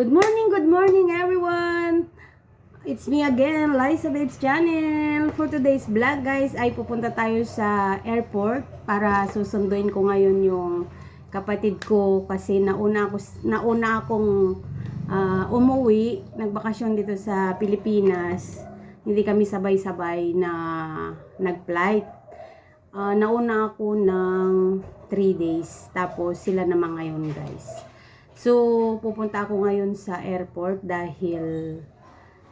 Good morning, good morning everyone! It's me again, Liza Babes Channel. For today's vlog guys, ay pupunta tayo sa airport para susunduin ko ngayon yung kapatid ko kasi nauna ako nauna akong ah, umuwi, nagbakasyon dito sa Pilipinas. Hindi kami sabay-sabay na nag-flight. Ah, nauna ako ng 3 days. Tapos sila naman ngayon guys. So, pupunta ako ngayon sa airport dahil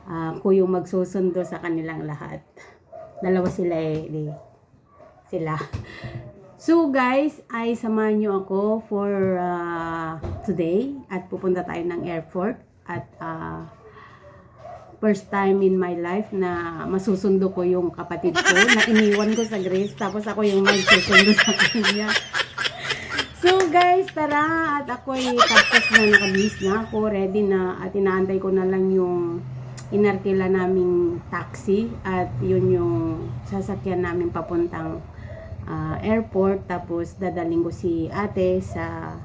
ah, ako yung magsusundo sa kanilang lahat. Dalawa sila eh. Di. Sila. So guys, ay samahan nyo ako for ah, today at pupunta tayo ng airport at ah, first time in my life na masusundo ko yung kapatid ko na iniwan ko sa Greece tapos ako yung magsusundo sa kanya. Guys, tara. At ako ay tapos na nakabihis na ako, ready na. At inaantay ko na lang yung inarkila naming taxi. At yun yung sasakyan namin papuntang ah, airport. Tapos dadaling ko si ate sa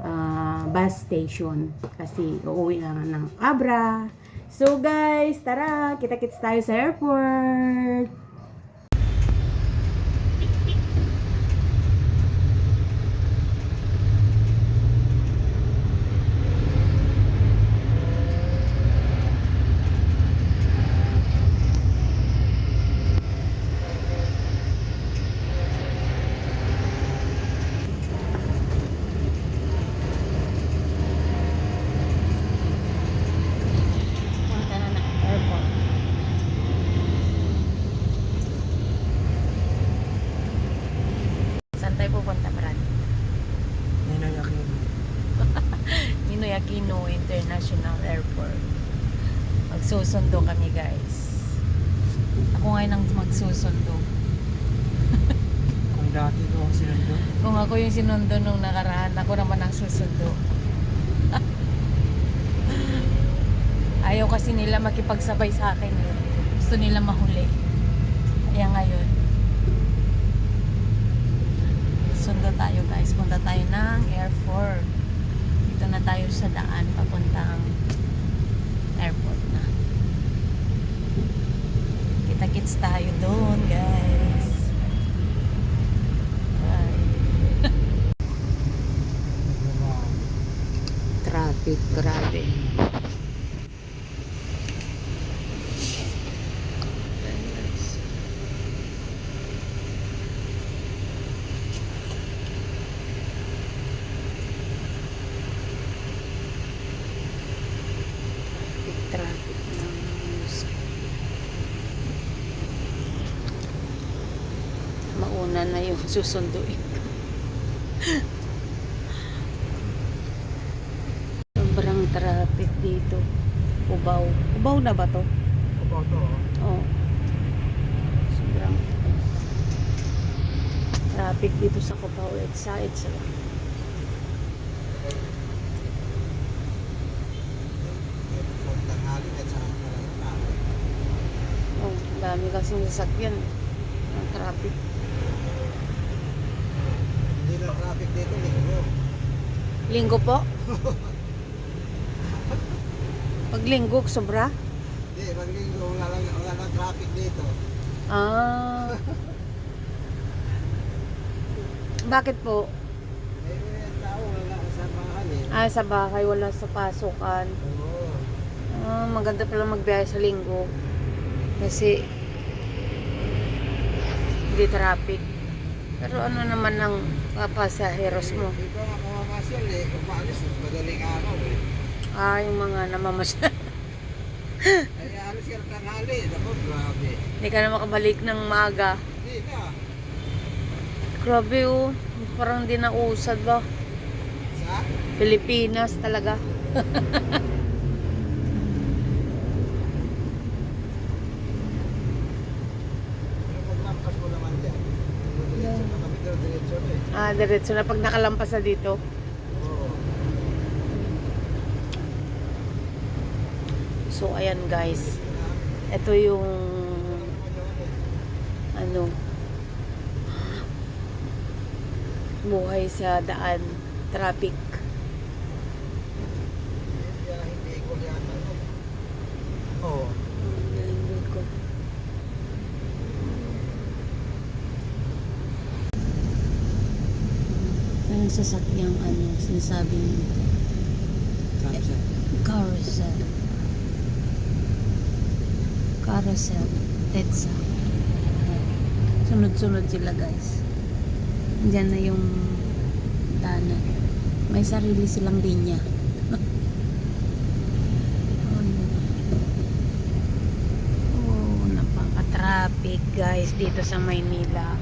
ah, bus station. Kasi uuwi na nga ng Abra. So guys, tara, kita-kits tayo sa airport. Punta na ng airport. Saan tayo pupunta, Brad? Ninoy Aquino. Ninoy Aquino International Airport. Magsusundo kami, guys. Ako ngayon ang magsusundo. Kung dati ko ako sinundo. Kung ako yung sinundo nung nakaraan, ako naman ang susundo. Ayaw kasi nila makipagsabay sa akin. eh. Gusto nila mahuli. Kaya ngayon, sundo tayo guys. Punta tayo ng airport. Dito na tayo sa daan papuntang airport na. Kita-kits tayo doon guys. Bye. Traffic, grabe. Traffic, traffic ng news. Mauna na yung susunduin. Sobrang traffic dito. Ubaw. Ubaw na ba to? About to. Oo. Sobrang traffic dito sa Cubao. It's sa tao. Oh, dami kasing sasakyan. Ang traffic. Na traffic dito, linggo. Linggo po? Pag linggo, sobra? Hindi, pag linggo, wala lang, wala lang traffic dito. Ah. Bakit po? Eh, tao, wala sa bahan eh. Ah, sa bahay, wala sa pasukan. Oo. Ah, maganda pala magbiyahe sa linggo. Kasi hindi traffic. Pero ano naman ang papasaheros mo? Di ba makamasyal eh, kung maalis, madaling araw eh. Ah, yung mga namamasya. Ay, alis ka ng tanghali, naku, grabe. Hindi ka na makabalik ng maaga. Hindi na. Grabe oh. Parang di na usad ba? Sa? Pilipinas talaga. Pero pag lampas mo naman dyan, diretso na kami daw, diretso na eh. Ah, diretso na pag nakalampas na dito. So, ayan guys. Ito yung ano buhay sa daan traffic sasakyang ano, sinasabing Carousel. carousel. Carousel. Tetsa. Sunod-sunod sila guys. Diyan na yung tanan. May sarili silang linya. oh, napaka-traffic guys dito sa Maynila.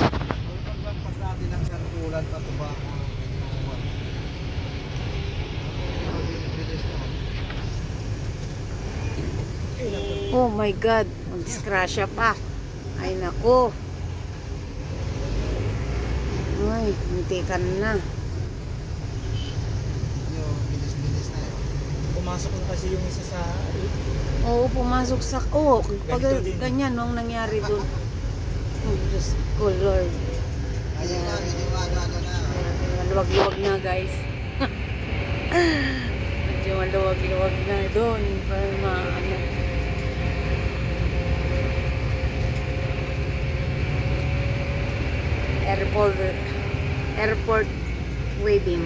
Pagpagpas natin ang sartulan at tubako. Bilis na. Oh my God, mag-disgrasya pa. Ay nako. Ay, muntikan na. Yung bilis-bilis na yun. Pumasok na kasi yung isa sa Oo, pumasok sa... Oo, pag Ganito din. ganyan, nung nangyari doon. Oh, Diyos ko, Lord. Ayun na, ano-ano na. Maluwag-luwag na, guys. Medyo maluwag-luwag na doon. Para ma... Ano. Airport... Airport waving.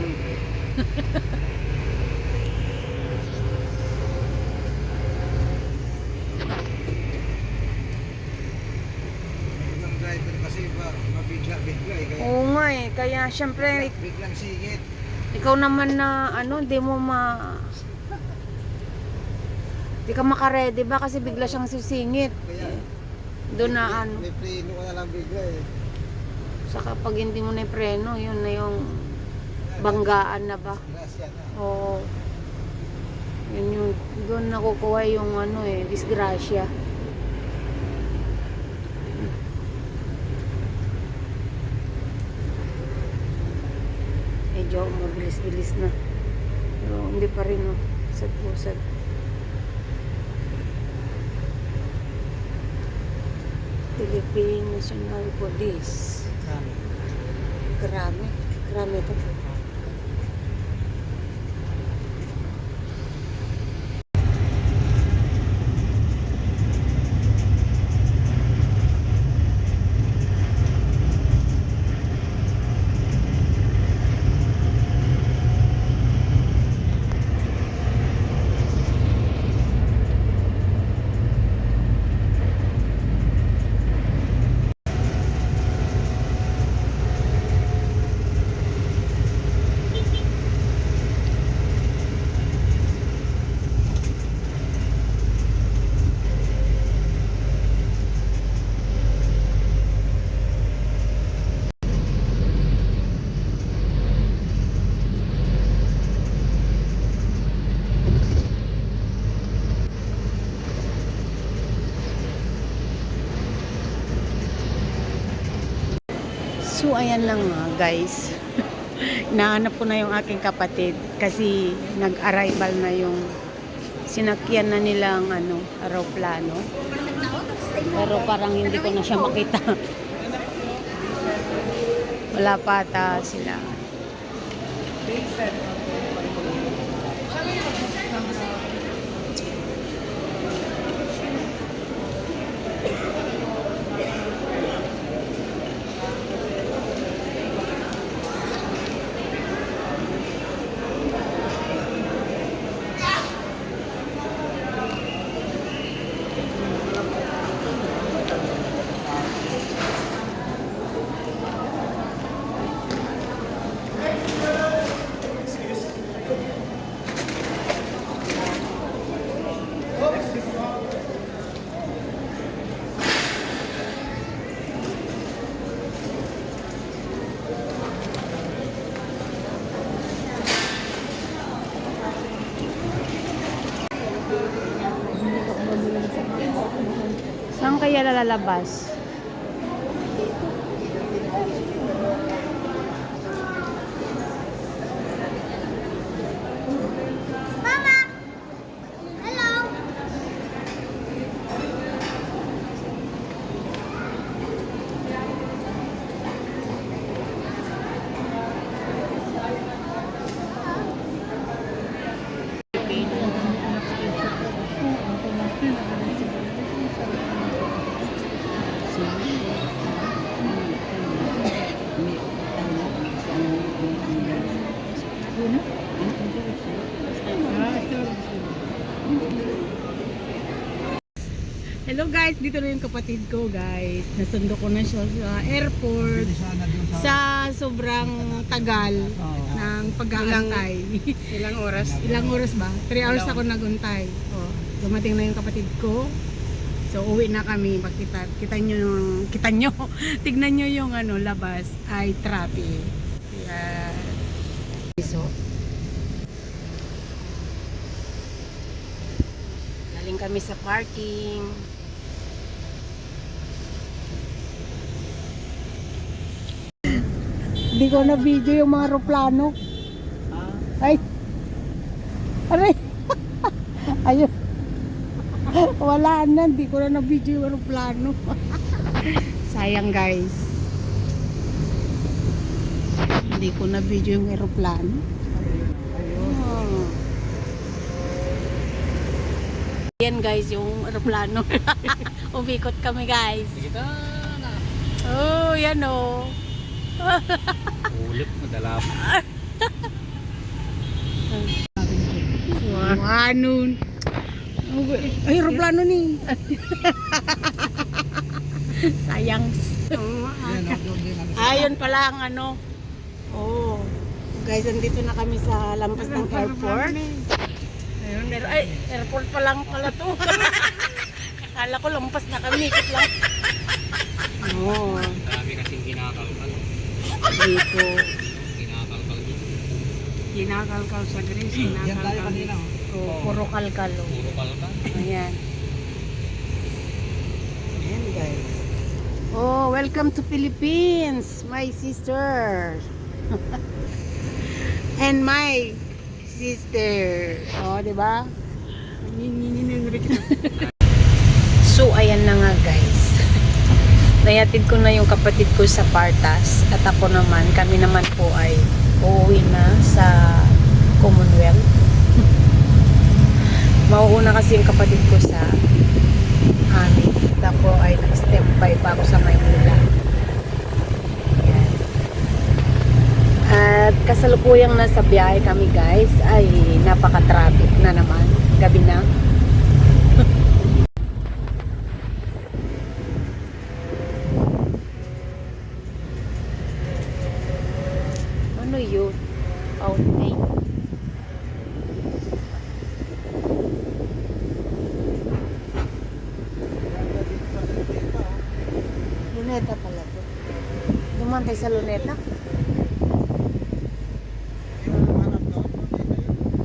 Oo nga eh. Kaya, syempre, biglang singit. Ikaw naman na ano, di mo ma Di ka makaredy ba kasi bigla siyang sisingit. Kaya, Doon na ano. May preno ka na lang bigla eh. Saka pag hindi mo na preno, yun na yung banggaan na ba. Oo. Yun yung, doon nakukuha yung ano eh, disgrasya. Medyo mabilis-bilis na. Pero hindi pa rin, no. Sad-pusad. Philippine National Police. Marami. Grabe. Grabe ito. So, ayan lang nga, guys. Nahanap ko na yung aking kapatid kasi nag-arrival na yung sinakyan na nilang ano, aeroplano. Pero parang hindi ko na siya makita. Wala pa ata sila. Saan kaya lalabas? Hello guys, dito na yung kapatid ko guys. Nasundo ko na siya sa airport. Sa... Sobrang tagal ng pag-aantay. Ilang oras? Ilang oras ba? 3 hours ako naguntay. Oh, dumating na yung kapatid ko. So uwi na kami. Pagkita, kita nyo, yung, kita nyo, tignan nyo yung ano, labas ay traffic. Yan. So, galing kami sa parking. Hindi ko na video yung mga aeroplano. Ay. Aray. Ayun. Wala na. Hindi ko na na-video yung aeroplano. Sayang guys. Hindi ko na-video yung aeroplano. Oh. Yan guys, yung aeroplano. Umikot kami guys. Na. Oh, yan oh. Ulip, madala mo. Wow. Anon. Ay, aeroplano ni. Sayang. Ano, Ayun pala ang ano. Oh. Guys, andito na kami sa lampas ng airport. Ayun, pero ay, airport pa lang pala to. Akala ko lampas na kami, ikot lang. Oh, Dami kasing kinakalkal. Dito. Kinakalkal dito. Kinakalkal sa Greece, tayo kanina. oh. Oh, puro kalkal. oh. Puro kalkal. Ayan. Ayan guys. Oh, welcome to Philippines, my sister. And my sister. Oh, di ba? so, ayan na nga guys. Nayatid ko na yung kapatid ko sa Partas at ako naman, kami naman po ay uuwi na sa Commonwealth. Mauuna kasi yung kapatid ko sa amin. At ako ay nag-step by pa ako sa Maynila. Ayan. At kasalukuyang nasa biyahe kami guys ay napaka-traffic na naman. Gabi na. Ano yun? Fountain. Luneta pala to. Dumantay sa Luneta?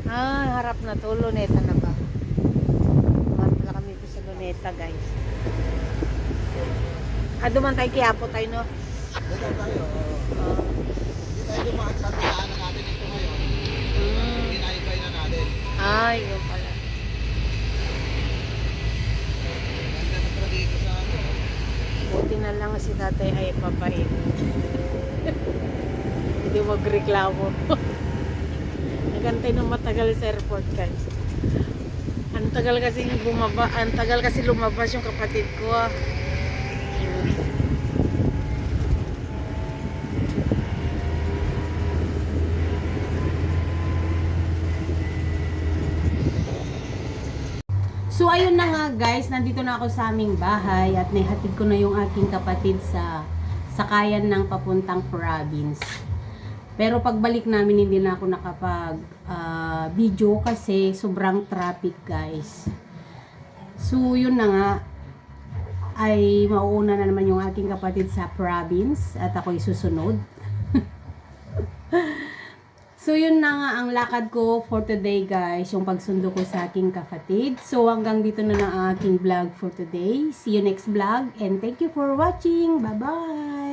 Ah, harap na to. Luneta na ba? Duman pala kami po sa Luneta, guys. Ah, dumantay Quiapo tayo, no? Dito tayo. oh. Tayo dumaan sa daanan natin ito ngayon. Mm. Ginaibay na natin. Ay, yun pala. Ganda na pala dito sa ano. Buti na lang si tatay ay papait. Hindi magreklamo. Nagantay ng matagal sa airport guys. Ang tagal kasi bumaba, ang tagal kasi lumabas yung kapatid ko ah. So ayun na nga guys, nandito na ako sa aming bahay at naihatid ko na yung aking kapatid sa sakayan ng papuntang province. Pero pagbalik namin hindi na ako nakapag ah, video kasi sobrang traffic guys. So yun na nga ay mauuna na naman yung aking kapatid sa province at ako'y susunod. So yun na nga ang lakad ko for today guys, yung pagsundo ko sa aking kapatid. So hanggang dito na lang ang aking vlog for today. See you next vlog and thank you for watching. Bye bye!